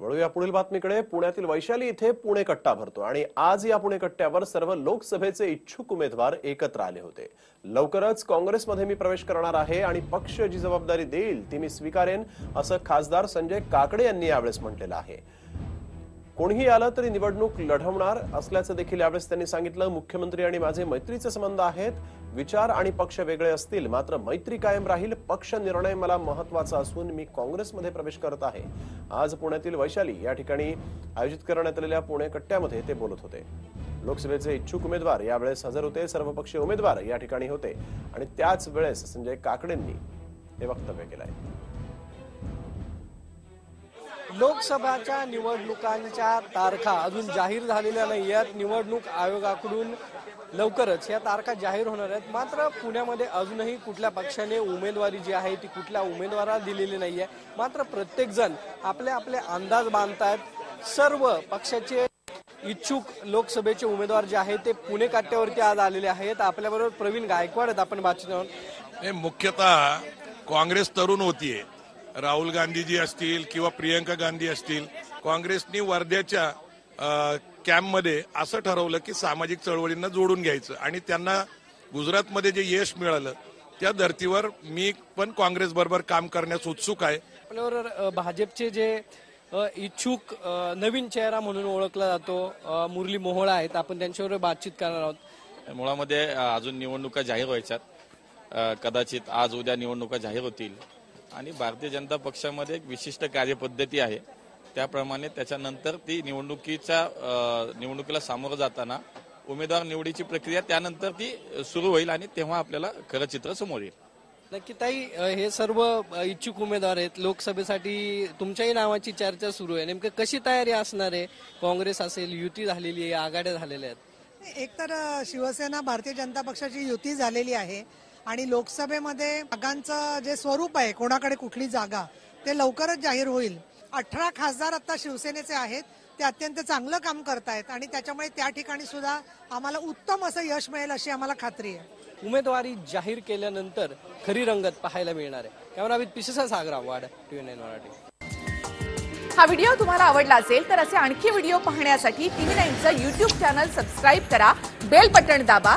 वळूया पुढील बातमीकडे. पुण्यातील वैशाली इथे पुणे कट्टा भरतो आणि आज या पुणे कट्ट्यावर सर्व लोकसभेचे इच्छुक उमेदवार एकत्र आले होते. लवकरच काँग्रेसमध्ये मी प्रवेश करणार आहे आणि पक्ष जी जबाबदारी देईल ती मी स्वीकारेन असं खासदार संजय काकडे यांनी यावेळेस म्हटलेलं आहे. कोणीही आलं तरी निवडणूक लढवणार असल्याचं देखील यावेळेस त्यांनी सांगितलं. मुख्यमंत्री आणि माझे मैत्रीचे संबंध आहेत. विचार आणि पक्ष वेगळे असतील. मात्र मैत्री कायम राहील. पक्ष निर्णय मला महत्त्वाचा असून मी काँग्रेसमध्ये प्रवेश करत आहे. आज पुण्यातील वैशाली या ठिकाणी आयोजित करण्यात आलेल्या पुणे कट्ट्यामध्ये ते बोलत होते. लोकसभेचे इच्छुक उमेदवार यावेळेस हजर होते. सर्वपक्षीय उमेदवार या ठिकाणी होते. आणि त्याच वेळेस संजय काकडेंनी हे वक्तव्य केलं आहे लोकसभाच्या निवडणुकांच्या तारखा अजून जाहीर झालेल्या नाही आहेत निवडणूक आयोगाकडून लवकरच या तारखा जाहीर होणार आहेत. मात्र पुण्यामध्ये अजूनही कुठल्या पक्षाने उमेदवारी जी आहे ती कुठल्या उमेदवाराला दिलेली नाही आहे मात्र प्रत्येकजण आपले आपले अंदाज बांधतायत. सर्व पक्षाचे इच्छुक लोकसभेचे उमेदवार जे आहेत ते पुणे काट्यावरती आज आलेले आहेत. आपल्याबरोबर प्रवीण गायकवाड आहेत. आपण बातचीत हे मुख्यतः काँग्रेस तरुण होतीये. राहुल गांधीजी असतील किंवा प्रियंका गांधी असतील काँग्रेसनी वर्ध्याच्या कॅम्पमध्ये असं ठरवलं की सामाजिक चळवळींना जोडून घ्यायचं. आणि त्यांना गुजरातमध्ये जे यश मिळालं त्या धर्तीवर मी पण काँग्रेस बरोबर काम करण्यास उत्सुक आहे. आपल्याबरोबर भाजपचे जे इच्छुक नवीन चेहरा म्हणून ओळखला जातो मुरली मोहोळा आहेत. आपण त्यांच्याबरोबर बातचीत करणार आहोत. मुळामध्ये अजून निवडणुका जाहीर व्हायच्यात. कदाचित आज उद्या निवडणुका जाहीर होतील. आणि भारतीय जनता पक्षामध्ये एक विशिष्ट कार्यपद्धती आहे. त्याप्रमाणे त्याच्यानंतर ती निवडणुकीच्या निवडणुकीला सामोरं जाताना उमेदवार निवडीची प्रक्रिया त्यानंतर ती सुरू होईल आणि तेव्हा आपल्याला खरं चित्र समोर येईल. नक्की ताई हे सर्व इच्छुक उमेदवार आहेत. लोकसभेसाठी तुमच्याही नावाची चर्चा सुरू आहे. नेमकं कशी तयारी असणार आहे? काँग्रेस असेल युती झालेली आहे आघाड्या झालेल्या आहेत. एक तर अ, शिवसेना भारतीय जनता पक्षाची युती झालेली आहे. आणि लोकसभेमध्ये जागांचं जे स्वरूप आहे कोणाकडे कुठली जागा ते लवकरच जाहीर होईल. अठरा खासदार आता शिवसेनेचे आहेत ते अत्यंत चांगलं काम करतायत आणि त्याच्यामुळे त्या ठिकाणी सुद्धा आम्हाला उत्तम असं यश मिळेल अशी आम्हाला खात्री आहे. उमेदवारी जाहीर केल्यानंतर खरी रंगत पाहायला मिळणार आहे. विथ पिसेसा सागरा वाड टीव्ही नाईन मराठी. हा व्हिडिओ तुम्हाला आवडला असेल तर असे आणखी व्हिडिओ पाहण्यासाठी टीव्ही नाईनचं युट्यूब चॅनल सबस्क्राईब करा बेल बटण दाबा